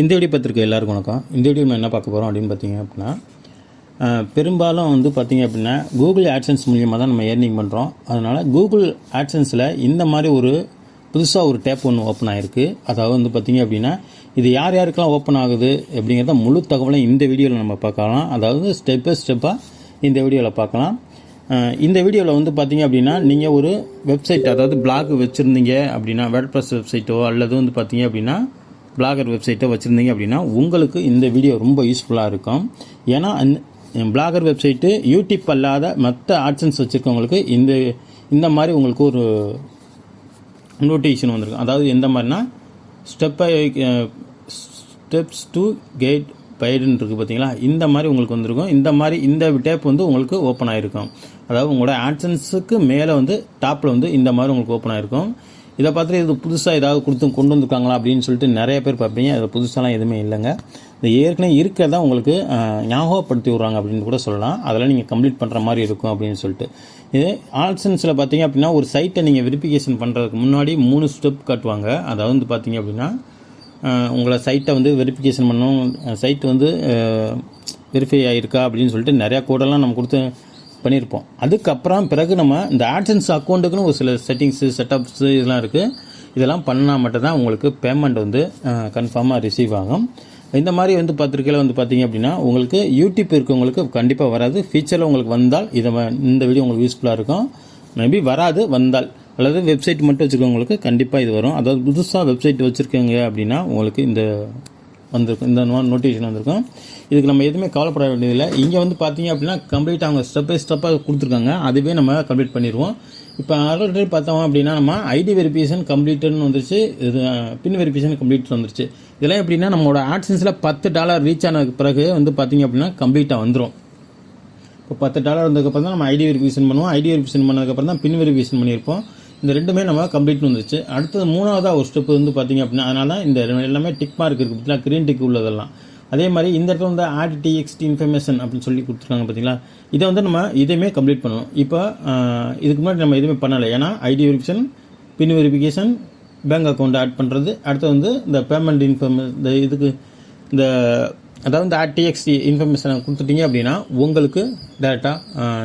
இந்த வீடியோ பார்த்துருக்க எல்லாருக்கும் வணக்கம். இந்த வீடியோ நம்ம என்ன பார்க்க போகிறோம் அப்படின்னு பார்த்தீங்க அப்படின்னா பெரும்பாலும் வந்து பார்த்தீங்க அப்படின்னா கூகுள் ஆட்சன்ஸ் மூலியமாக தான் நம்ம ஏர்னிங் பண்ணுறோம் அதனால் கூகுள் ஆட்சன்ஸில் இந்த மாதிரி ஒரு புதுசாக ஒரு டேப் ஒன்று ஓப்பன் ஆகிருக்கு அதாவது வந்து பார்த்தீங்க அப்படின்னா இது யார் யாருக்கெல்லாம் ஓப்பன் ஆகுது அப்படிங்கிறத முழு தகவலும் இந்த வீடியோவில் நம்ம பார்க்கலாம். அதாவது ஸ்டெப் பை ஸ்டெப்பாக இந்த வீடியோவில் பார்க்கலாம். இந்த வீடியோவில் வந்து பார்த்தீங்க அப்படின்னா நீங்கள் ஒரு வெப்சைட் அதாவது பிளாக் வச்சுருந்தீங்க அப்படின்னா வேர்ட் ப்ரெஸ் வெப்சைட்டோ அல்லது வந்து பார்த்தீங்க அப்படின்னா பிளாகர் வெப்சைட்டை வச்சுருந்தீங்க அப்படின்னா உங்களுக்கு இந்த வீடியோ ரொம்ப யூஸ்ஃபுல்லாக இருக்கும். ஏன்னா அந் பிளாகர் வெப்சைட்டு யூடியூப் அல்லாத மற்ற ஆட்சன்ஸ் வச்சுருக்கவங்களுக்கு இந்த இந்த மாதிரி உங்களுக்கு ஒரு நோட்டிஃபிகேஷன் வந்திருக்கும். அதாவது எந்த மாதிரினா step by steps to get பைடுன்னு இருக்குது பார்த்தீங்களா இந்த மாதிரி உங்களுக்கு வந்திருக்கும். இந்த மாதிரி இந்த டேப் வந்து உங்களுக்கு ஓப்பன் ஆகிருக்கும் அதாவது உங்களோட ஆட்சன்ஸுக்கு மேலே வந்து டாப்பில் வந்து இந்த மாதிரி உங்களுக்கு ஓப்பன் ஆகிருக்கும் இதை பார்த்துட்டு இது புதுசாக ஏதாவது கொடுத்து கொண்டு வந்திருக்காங்களா அப்படின்னு சொல்லிட்டு நிறைய பேர் பார்ப்பீங்க. அதில் புதுசாலாம் எதுவுமே இல்லைங்க. இந்த ஏற்கனவே இருக்கிறதா உங்களுக்கு ஞாபகப்படுத்தி விட்றாங்க அப்படின்னு கூட சொல்லலாம். அதெல்லாம் நீங்கள் கம்ப்ளீட் பண்ணுற மாதிரி இருக்கும் அப்படின்னு சொல்லிட்டு. இது ஆல்சன்ஸில் பார்த்தீங்க அப்படின்னா ஒரு சைட்டை நீங்கள் வெரிஃபிகேஷன் பண்ணுறதுக்கு முன்னாடி மூணு ஸ்டெப் காட்டுவாங்க. அதாவது வந்து பார்த்தீங்க அப்படின்னா உங்களை சைட்டை வந்து வெரிஃபிகேஷன் பண்ணணும். சைட் வந்து வெரிஃபை ஆகிருக்கா அப்படின்னு சொல்லிட்டு நிறையா கோடெல்லாம் நம்ம கொடுத்து பண்ணியிருப்போம் அதுக்கப்புறம் பிறகு நம்ம இந்த ஆட்சன்ஸ் அக்கௌண்ட்டுக்குன்னு ஒரு சில செட்டிங்ஸு செட்டப்ஸு இதெல்லாம் இருக்குது இதெல்லாம் பண்ணால் மட்டும்தான் உங்களுக்கு பேமெண்ட் வந்து கன்ஃபார்மாக ரிசீவ் ஆகும். இந்த மாதிரி வந்து பத்திரிக்கையில் வந்து பார்த்தீங்க அப்படின்னா உங்களுக்கு யூடியூப் இருக்கவங்களுக்கு கண்டிப்பாக வராது. ஃபியூச்சரில் உங்களுக்கு வந்தால் இதை இந்த வீடியோ உங்களுக்கு யூஸ்ஃபுல்லாக இருக்கும். மேபி வராது வந்தால். அல்லது வெப்சைட் மட்டும் வச்சுருக்கவங்களுக்கு கண்டிப்பாக இது வரும். அதாவது புதுசாக வெப்சைட் வச்சுருக்கீங்க அப்படின்னா உங்களுக்கு இந்த வந்திருக்கும். இந்த நோட்டிஃபிகேஷன் வந்திருக்கும். இதுக்கு நம்ம எதுவுமே கவலைப்பட வேண்டியதில்லை. இங்கே வந்து பார்த்தீங்க அப்படின்னா கம்ப்ளீட் அவங்க ஸ்டெப் பை ஸ்டெப்பாக கொடுத்துருக்காங்க. அதுவே நம்ம கம்ப்ளீட் பண்ணிடுவோம். இப்போ ஆல்ரெடி பார்த்தோம் அப்படின்னா நம்ம ஐடி வெரிஃபிகேஷன் கம்ப்ளீட்டட்னு வந்துருச்சு. இது பின் வெரிஃபிகேஷன் கம்ப்ளீட் வந்துருச்சு. இதெல்லாம் எப்படின்னா நம்மளோட ஆட்சன்ஸில் பத்து டாலர் ரீச் ஆனதுக்கு பிறகு வந்து பார்த்தீங்க அப்படின்னா கம்ப்ளீட்டாக வந்துடும் இப்போ பத்து டாலர் வந்ததுக்கப்புறம் தான் நம்ம ஐடி வெரிஃபிகேஷன் பண்ணுவோம். ஐடி வெரிஃபிகேஷன் பண்ணதுக்கப்புறம் தான் பின் வெரிஃபிகேஷன் பண்ணியிருப்போம். இந்த ரெண்டுமே நம்ம கம்ப்ளீட் வந்துச்சு அடுத்தது மூணாவதாக ஒரு ஸ்டெப் வந்து பார்த்தீங்க அப்படின்னா அதனால தான் இந்த எல்லாமே டிக் மார்க் இருக்குது பார்த்தீங்களா க்ரீன் டிக் உள்ளதெல்லாம். அதே மாதிரி இந்த இடத்துல வந்து ஆட் டிஎக்ஸ்டி இன்ஃபர்மேஷன் அப்படின்னு சொல்லி கொடுத்துருக்காங்க பார்த்தீங்களா இதை வந்து நம்ம இதையுமே கம்ப்ளீட் பண்ணணும் இப்போ இதுக்கு முன்னாடி நம்ம எதுவுமே பண்ணலை. ஏன்னா ID verification PIN verification bank account add பண்ணுறது அடுத்து வந்து இந்த பேமெண்ட் இன்ஃபர்மே இந்த இதுக்கு இந்த அதாவது இந்த ஆர்டிஎக்ஸ் இன்ஃபர்மேஷனை கொடுத்துட்டீங்க அப்படின்னா உங்களுக்கு டேரெக்டாக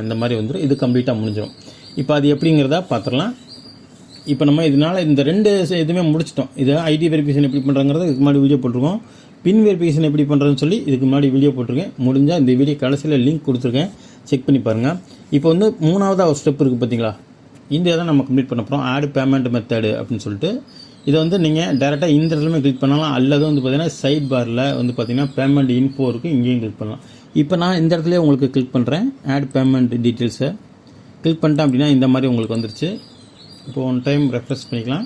இந்த மாதிரி வந்துடும் இது கம்ப்ளீட்டாக முடிஞ்சிடும் இப்போ அது எப்படிங்கிறத பார்த்துடலாம் இப்போ நம்ம இதனால் இந்த ரெண்டு இதுவுமே முடிச்சிட்டோம். இதை ஐடி வெரிஃபிகேஷன் எப்படி பண்ணுறங்கிறது இதுக்கு முன்னாடி வீடியோ போட்டிருக்கோம். பின் வெரிஃபிகேஷன் எப்படி பண்ணுறதுன்னு சொல்லி இதுக்கு முன்னாடி வீடியோ போட்டிருக்கேன். முடிஞ்சால் இந்த வீடியோ கடைசியில் லிங்க் கொடுத்துருக்கேன். செக் பண்ணி பாருங்கள் இப்போ வந்து மூணாவதாக ஒரு ஸ்டெப் இருக்குது பார்த்தீங்களா இந்த இதை நம்ம கம்ப்ளீட் பண்ண போகிறோம் ஆட் பேமெண்ட் மெத்தடு அப்படின்னு சொல்லிட்டு. இதை வந்து நீங்கள் டேரெக்டாக இந்த இடத்துலையுமே கிளிக் பண்ணலாம். அல்லது வந்து பார்த்தீங்கன்னா சைட் பாரில் வந்து பார்த்தீங்கன்னா பேமெண்ட் இன்ஃபோ இருக்குது இங்கேயும் கிளிக் பண்ணலாம். இப்போ நான் இந்த இடத்துல உங்களுக்கு கிளிக் பண்ணுறேன் ஆட் பேமெண்ட் டீட்டெயில்ஸை கிளிக் பண்ணிட்டேன் அப்படின்னா இந்த மாதிரி உங்களுக்கு வந்துருச்சு. இப்போ ஒன் டைம் ரெஃப்ரெஷ் பண்ணிக்கலாம்.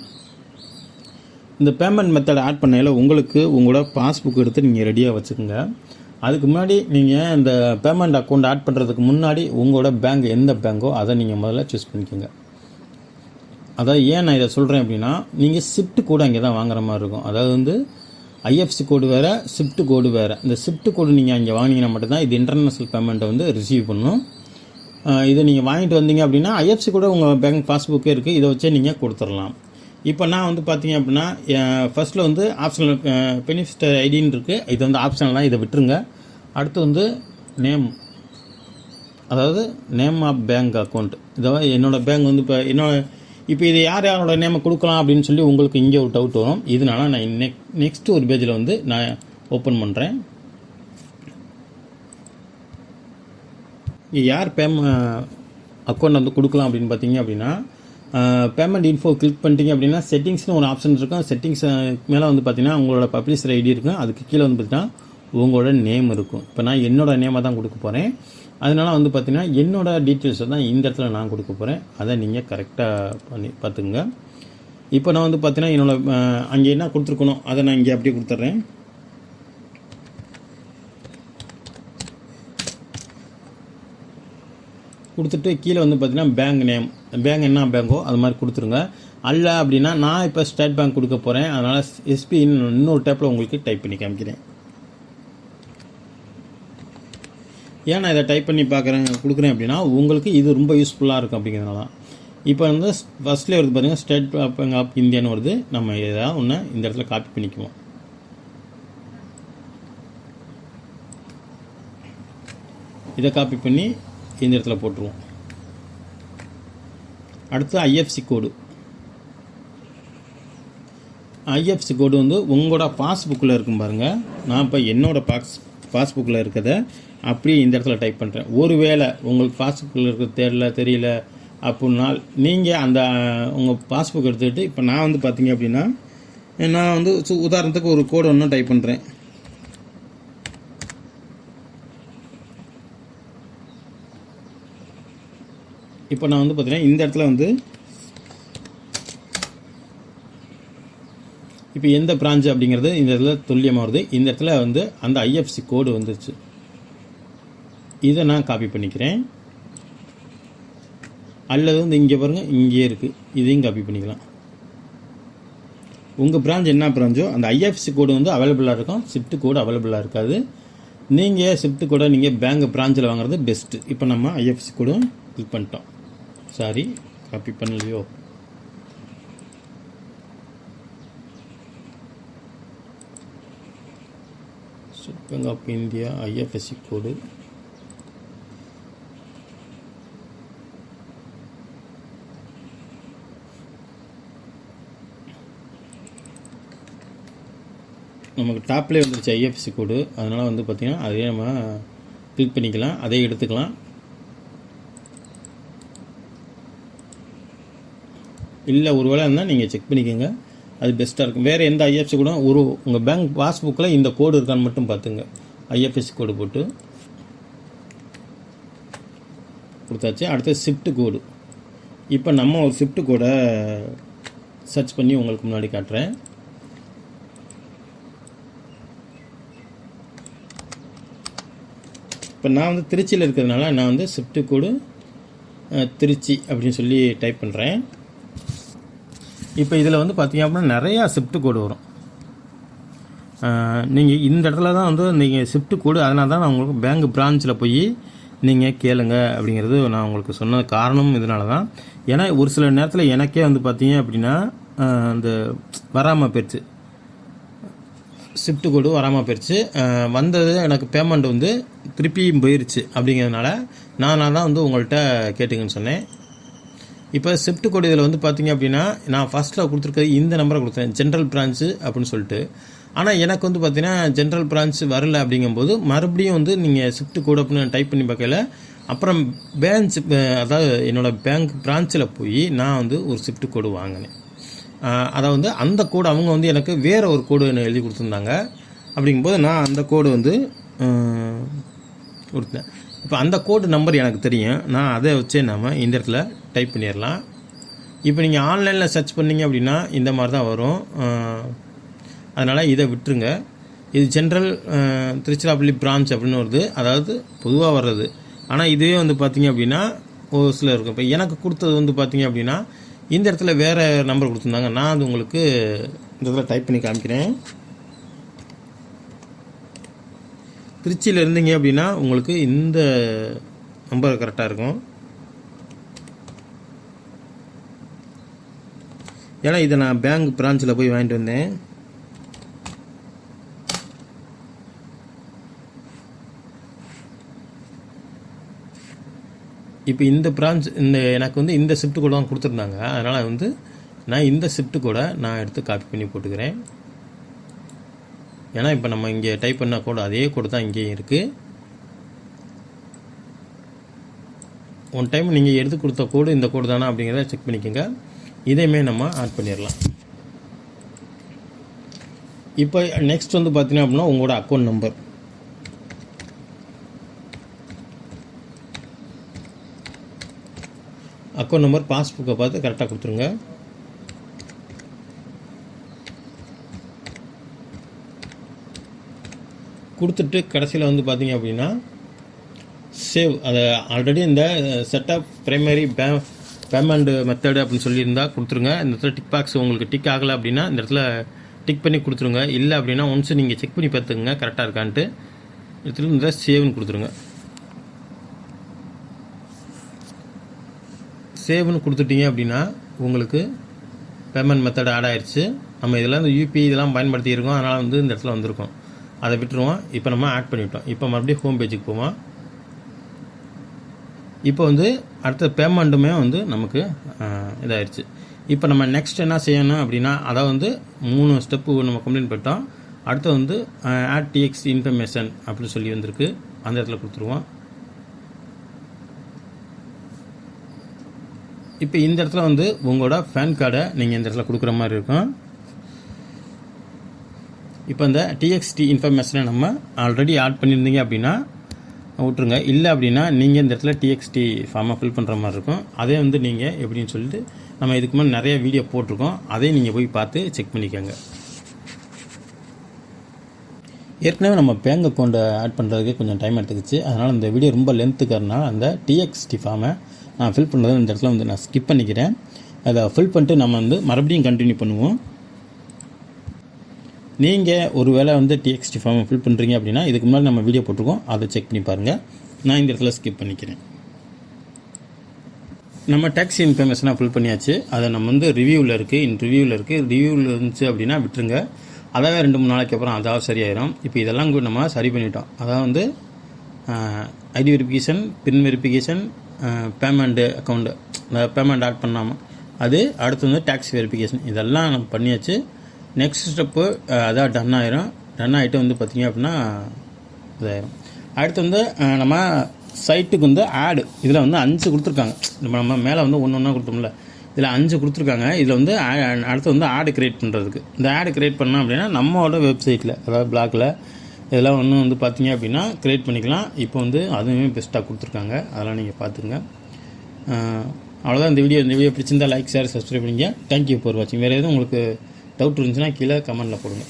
இந்த பேமெண்ட் மெத்தட் ஆட் பண்ணையில் உங்களுக்கு உங்களோட பாஸ்புக் எடுத்து நீங்கள் ரெடியாக வச்சுக்கோங்க. அதுக்கு முன்னாடி நீங்கள் இந்த பேமெண்ட் அக்கௌண்ட் ஆட் பண்ணுறதுக்கு முன்னாடி உங்களோட பேங்க் எந்த பேங்கோ அதை நீங்கள் முதல்ல சூஸ் பண்ணிக்கோங்க. அதாவது ஏன் நான் இதை சொல்கிறேன் அப்படின்னா நீங்கள் ஷிஃப்ட் கோடு அங்கே தான் வாங்குற மாதிரி இருக்கும். அதாவது வந்து ஐஎஃப்சி கோடு வேறு ஷிஃப்ட் கோடு வேறு. இந்த ஷிஃப்ட் கோடு நீங்கள் அங்கே வாங்கினீங்கன்னா மட்டும்தான் இது இன்டர்நேஷ்னல் பேமெண்ட்டை வந்து ரிசீவ் பண்ணும். இதை நீங்கள் வாங்கிட்டு வந்தீங்க அப்படின்னா ஐஎஃப்சி கூட உங்கள் பேங்க் பாஸ்புக்கே இருக்குது இதை வச்சே நீங்கள் கொடுத்துடலாம். இப்போ நான் வந்து பார்த்தீங்க அப்படின்னா ஃபர்ஸ்ட்டில் வந்து ஆப்ஷனல் பெனிஃபிட் ஐடின்னு இருக்குது இது வந்து ஆப்ஷனல் தான் இதை விட்டுருங்க. அடுத்து வந்து நேம் அதாவது நேம் ஆஃப் பேங்க் அக்கௌண்ட் இதை என்னோடய பேங்க் வந்து இப்போ என்னோடய இப்போ இது யார் யாரோட நேமை கொடுக்கலாம் அப்படின்னு சொல்லி உங்களுக்கு இங்கே ஒரு டவுட் வரும். இதனால நான் நெக் நெக்ஸ்ட் ஒரு பேஜில் வந்து நான் ஓப்பன் பண்ணுறேன் யார் பேம அக்கௌண்ட் வந்து கொடுக்கலாம் அப்படின்னு பார்த்தீங்க அப்படின்னா பேமெண்ட் இன்ஃபோ கிளிக் பண்ணிட்டீங்க அப்படின்னா செட்டிங்ஸ்னு ஒரு ஆப்ஷன் இருக்கும். செட்டிங்ஸ் மேலே வந்து பார்த்தீங்கன்னா உங்களோட பப்ளிஷர் ஐடி இருக்கும் அதுக்கு கீழே வந்து பார்த்தீங்கன்னா உங்களோட நேம் இருக்கும். இப்போ நான் என்னோட நேமாக தான் கொடுக்க போகிறேன் அதனால வந்து பார்த்தீங்கன்னா என்னோட டீட்டெயில்ஸை தான் இந்த இடத்துல நான் கொடுக்க போகிறேன் அதை நீங்கள் கரெக்டாக பண்ணி பார்த்துங்க இப்போ நான் வந்து பார்த்தீங்கன்னா என்னோட அங்கே என்ன கொடுத்துருக்கணும் அதை நான் இங்கே அப்படியே கொடுத்துட்றேன். கொடுத்துட்டு கீழே வந்து பார்த்திங்கன்னா பேங்க் நேம் பேங்க் என்ன பேங்கோ அது மாதிரி கொடுத்துருங்க. அல்ல அப்படின்னா நான் இப்போ ஸ்டேட் பேங்க் கொடுக்க போகிறேன் அதனால் எஸ்பி இன்னொரு டேப்பில் உங்களுக்கு டைப் பண்ணி காமிக்கிறேன். ஏன் நான் இதை டைப் பண்ணி பார்க்குறேன் கொடுக்குறேன் அப்படின்னா உங்களுக்கு இது ரொம்ப யூஸ்ஃபுல்லாக இருக்கும் அப்படிங்கிறதுனால இப்போ வந்து ஃபஸ்ட்டில் வருது பார்த்தீங்கன்னா ஸ்டேட் பேங்க் ஆஃப் இந்தியான்னு வருது. நம்ம எதாவது ஒன்று இந்த இடத்துல காப்பி பண்ணிக்குவோம். இதை காப்பி பண்ணி இந்த இடத்துல போட்டுருவோம். அடுத்து ஐஎஃப்சி கோடு ஐஎஃப்சி கோடு வந்து உங்களோட பாஸ்புக்கில் இருக்கும் பாருங்கள் நான் இப்போ என்னோட பாஸ் பாஸ்புக்கில் இருக்கிறத அப்படியே இந்த இடத்துல டைப் பண்ணுறேன் ஒருவேளை உங்களுக்கு பாஸ்புக்கில் இருக்கிற தெரியல தெரியல அப்படின்னா நீங்கள் அந்த உங்கள் பாஸ்புக் எடுத்துக்கிட்டு இப்போ நான் வந்து பார்த்தீங்க அப்படின்னா நான் வந்து சு- உதாரணத்துக்கு ஒரு கோடு ஒன்று டைப் பண்ணுறேன் இப்போ நான் வந்து பார்த்தீங்கன்னா இந்த இடத்துல வந்து இப்போ எந்த பிரான்ச் அப்படிங்கிறது இந்த இடத்துல துல்லியமாக வருது. இந்த இடத்துல வந்து அந்த ஐஎஃப்சி கோடு வந்துருச்சு இதை நான் காப்பி பண்ணிக்கிறேன். அல்லது வந்து இங்கே பாருங்கள் இங்கேயே இருக்குது இதையும் காப்பி பண்ணிக்கலாம். உங்கள் பிரான்ச் என்ன பிரான்ச்சோ அந்த ஐஎஃப்சி கோடு வந்து அவைலபிளாக இருக்கும். ஷிஃப்ட் கோடு அவைலபிளாக இருக்காது. நீங்கள் ஷிஃப்ட் கோடை நீங்கள் பேங்க் பிரான்ச்சில் வாங்குறது பெஸ்ட்டு இப்போ நம்ம ஐஎஃப்சி கோடும் கிளிக் பண்ணிட்டோம். Sorry copy பண்ணலையோ state bank of India IFSC code நமக்கு டாப்லேயே வந்துருச்சு ஐஎஃப்எஸ்சி கோடு அதனால் வந்து பார்த்திங்கன்னா அதே நம்ம கிளிக் பண்ணிக்கலாம். அதே எடுத்துக்கலாம். இல்லை ஒரு வேளை இருந்தால் நீங்கள் செக் பண்ணிக்கோங்க. அது பெஸ்ட்டாக இருக்கும். வேறு எந்த ஐஎஃப்சி கூட ஒரு உங்கள் பேங்க் பாஸ்புக்கில் இந்த கோடு இருக்கான்னு மட்டும் பார்த்துங்க. ஐஎஃப்எஸ்சி கோடு போட்டு. கொடுத்தாச்சு. அடுத்து ஷிஃப்ட் கோடு இப்போ நம்ம ஒரு ஷிஃப்ட் கோடை சர்ச் பண்ணி உங்களுக்கு முன்னாடி காட்டுறேன். இப்போ நான் வந்து திருச்சியில் இருக்கிறதுனால நான் வந்து ஷிஃப்ட் கோடு திருச்சி அப்படின்னு சொல்லி டைப் பண்ணுறேன் இப்போ இதில் வந்து பார்த்தீங்க அப்படின்னா நிறையா ஷிஃப்ட் கோடு வரும். நீங்கள் இந்த இடத்துல தான் வந்து நீங்கள் ஷிஃப்ட் கோடு அதனால தான் நான் உங்களுக்கு பேங்க் பிரான்ச்சில் போய் நீங்கள் கேளுங்க அப்படிங்கிறது நான் உங்களுக்கு சொன்ன காரணம் இதனால தான் ஏன்னா ஒரு சில நேரத்தில் எனக்கே வந்து பார்த்தீங்க அப்படின்னா அந்த வராமல் போயிடுச்சு. ஷிஃப்ட் கோடு வராமல் போயிடுச்சு. வந்தது எனக்கு பேமெண்ட் வந்து திருப்பியும் போயிருச்சு அப்படிங்கிறதுனால நான் தான் வந்து உங்கள்கிட்ட கேட்டுங்கன்னு சொன்னேன். இப்போ ஷிஃப்ட் கோடு இதில் வந்து பார்த்தீங்க அப்படின்னா நான் ஃபஸ்ட்டில் கொடுத்துருக்கிறது இந்த நம்பரை கொடுத்தேன். ஜென்ரல் பிரான்ச்சு அப்படின்னு சொல்லிட்டு. ஆனால் எனக்கு வந்து பார்த்தீங்கன்னா ஜென்ரல் பிரான்ச் வரல அப்படிங்கும்போது மறுபடியும் வந்து நீங்கள் ஷிஃப்ட் கோடு அப்படின்னு டைப் பண்ணி பார்க்கல. அப்புறம் பேங்க் அதாவது என்னோட பேங்க் பிரான்ச்சில் போய் நான் வந்து ஒரு ஷிஃப்ட் கோடு வாங்கினேன். அதை வந்து அந்த கோடு அவங்க வந்து எனக்கு வேறு ஒரு கோடு என்ன எழுதி கொடுத்துருந்தாங்க. அப்படிங்கும்போது நான் அந்த கோடு வந்து கொடுத்தேன். இப்போ அந்த கோடு நம்பர் எனக்கு தெரியும். நான் அதை வச்சே நாம இந்த இடத்துல டைப் பண்ணிடலாம் இப்போ நீங்கள் ஆன்லைனில் சர்ச் பண்ணீங்க அப்படின்னா இந்த மாதிரி தான் வரும் அதனால் இதை விட்டுருங்க. இது ஜென்ரல் திருச்சிராப்பள்ளி பிரான்ச் அப்படின்னு வருது. அதாவது பொதுவாக வர்றது. ஆனால் இதுவே வந்து பார்த்தீங்க அப்படின்னா ஒரு சில இருக்கும் இப்போ எனக்கு கொடுத்தது வந்து பார்த்தீங்க அப்படின்னா இந்த இடத்துல வேறு நம்பர் கொடுத்துருந்தாங்க. நான் அது உங்களுக்கு இந்த இடத்துல டைப் பண்ணி காமிக்கிறேன். திருச்சியில் இருந்தீங்க அப்படின்னா உங்களுக்கு இந்த நம்பர் கரெக்டாக இருக்கும். ஏன்னா இதை நான் பேங்க் பிரான்ச்சில் போய் வாங்கிட்டு வந்தேன். இப்போ இந்த பிரான்ச் இந்த எனக்கு வந்து இந்த ஷிஃப்ட் கூட தான் கொடுத்துருந்தாங்க. அதனால் வந்து நான் இந்த ஷிஃப்ட் கூட நான் எடுத்து காப்பி பண்ணி போட்டுக்கிறேன். ஏன்னா இப்போ நம்ம இங்கே டைப் பண்ண கோடு அதே கோடு தான் இங்கேயும் இருக்குது ஒன் டைம் நீங்கள் எடுத்து கொடுத்த கோடு இந்த கோடு தானா அப்படிங்கிறத செக் பண்ணிக்கோங்க. இதையுமே நம்ம ஆட் பண்ணிடலாம். இப்போ நெக்ஸ்ட் வந்து பார்த்தீங்க அப்படின்னா உங்களோட அக்கௌண்ட் நம்பர் அக்கௌண்ட் நம்பர் பாஸ்புக்கை பார்த்து கரெக்டாக கொடுத்துருங்க. கொடுத்துட்டு கடைசியில் வந்து பார்த்தீங்க அப்படின்னா சேவ் அதை ஆல்ரெடி இந்த setup primary pay payment method அப்படின்னு சொல்லியிருந்தா கொடுத்துருங்க. இந்த இடத்துல டிக் பாக்ஸ் உங்களுக்கு டிக் ஆகலை அப்படின்னா இந்த இடத்துல டிக் பண்ணி கொடுத்துருங்க. இல்லை அப்படின்னா ஒன்ஸ் நீங்கள் செக் பண்ணி பார்த்துங்க கரெக்டாக இருக்கான்ட்டு. இடத்துல இந்த சேவ்னு கொடுத்துருங்க. சேவ்னு கொடுத்துட்டீங்க அப்படின்னா உங்களுக்கு பேமெண்ட் மெத்தட் ஆட் ஆயிடுச்சு நம்ம இதெல்லாம் இந்த யூபிஐ இதெல்லாம் பயன்படுத்தியிருக்கோம். அதனால் வந்து இந்த இடத்துல வந்திருக்கோம். அதை விட்டுருவோம். இப்போ நம்ம ஆட் பண்ணிவிட்டோம் இப்போ மறுபடியும் ஹோம் பேஜுக்கு போவோம். இப்போ வந்து அடுத்த பேமெண்ட்டுமே வந்து நமக்கு இதாகிடுச்சு இப்போ நம்ம நெக்ஸ்ட் என்ன செய்யணும் அப்படின்னா அதை வந்து மூணு ஸ்டெப்பு நம்ம கம்ப்ளைண்ட் பண்ணிட்டோம். அடுத்து வந்து ஆட் டிஎக்ஸ் இன்ஃபர்மேஷன் அப்படின்னு சொல்லி வந்திருக்கு. அந்த இடத்துல கொடுத்துருவோம். இப்போ இந்த இடத்துல வந்து உங்களோட பேன் கார்டை நீங்கள் இந்த இடத்துல கொடுக்குற மாதிரி இருக்கும். இப்போ இந்த டிஎக்ஸ்டி இன்ஃபர்மேஷனை நம்ம ஆல்ரெடி ஆட் பண்ணியிருந்தீங்க அப்படின்னா விட்ருங்க இல்லை அப்படின்னா நீங்கள் இந்த இடத்துல டிஎக்ஸ்டி ஃபார்மை ஃபில் பண்ணுற மாதிரி இருக்கும். அதே வந்து நீங்கள் எப்படின்னு சொல்லிட்டு நம்ம இதுக்கு முன்னாடி நிறைய வீடியோ போட்டிருக்கோம். அதையும் நீங்கள் போய் பார்த்து செக் பண்ணிக்கோங்க. ஏற்கனவே நம்ம பேங்க் அக்கௌண்ட்டை ஆட் பண்ணுறதுக்கு கொஞ்சம் டைம் எடுத்துக்கிச்சு. அதனால் இந்த வீடியோ ரொம்ப லென்த்துக்கிறதுனால அந்த டிஎக்ஸ்டி ஃபார்மை நான் ஃபில் பண்ணுறது இந்த இடத்துல வந்து நான் ஸ்கிப் பண்ணிக்கிறேன். அதை ஃபில் பண்ணிட்டு நம்ம வந்து மறுபடியும் கண்டினியூ பண்ணுவோம். நீங்கள் ஒரு வேளை வந்து டிஎக்ஸ்டி ஃபார்மை ஃபில் பண்ணுறீங்க அப்படின்னா இதுக்கு முன்னாடி நம்ம வீடியோ போட்டிருக்கோம். அதை செக் பண்ணி பாருங்கள் நான் இந்த இடத்துல ஸ்கிப் பண்ணிக்கிறேன். நம்ம டேக்ஸ் இன்ஃபர்மேஷனாக ஃபில் பண்ணியாச்சு. அதை நம்ம வந்து ரிவ்யூவில் இருக்குது இன் ரிவ்யூவில் இருக்குது ரிவ்யூவில் இருந்துச்சு அப்படின்னா விட்டுருங்க. அதாவே ரெண்டு மூணு நாளைக்கு அப்புறம் அதாவது சரியாயிடும் இப்போ இதெல்லாம் கூட நம்ம சரி பண்ணிட்டோம். அதாவது வந்து ID verification pin verification payment account payment add பண்ணாமல் அது அடுத்து வந்து டேக்ஸ் வெரிஃபிகேஷன் இதெல்லாம் நம்ம பண்ணியாச்சு. நெக்ஸ்ட் ஸ்டெப்பு uh, அதான் டன் ஆயிரும். டன் ஆகிட்டு வந்து பார்த்திங்க அப்படின்னா இதாயிரும். அடுத்து வந்து நம்ம சைட்டுக்கு வந்து ஆடு இதில் வந்து அஞ்சு கொடுத்துருக்காங்க. நம்ம நம்ம மேலே வந்து ஒன்று ஒன்றா கொடுத்தோம்ல. இதில் அஞ்சு கொடுத்துருக்காங்க. இதில் வந்து அடுத்து வந்து ஆடு கிரியேட் பண்ணுறதுக்கு இந்த ஆடு கிரியேட் பண்ணோம் அப்படின்னா நம்மளோட வெப்சைட்டில் அதாவது பிளாக்ல இதெல்லாம் ஒன்று வந்து பார்த்தீங்க அப்படின்னா கிரியேட் பண்ணிக்கலாம். இப்போ வந்து அதுவுமே பெஸ்ட்டாக கொடுத்துருக்காங்க. அதெல்லாம் நீங்கள் பார்த்துங்க அவ்வளோதான் இந்த வீடியோ இந்த வீடியோ பிடிச்சிருந்தால் லைக் ஷேர் சப்ஸ்கிரைப் பண்ணிங்க. தேங்க்யூ ஃபார் வாட்சிங் வேறு எதுவும் உங்களுக்கு டவுட் இருந்துச்சுன்னா கீழே கமெண்டில் போடுங்க.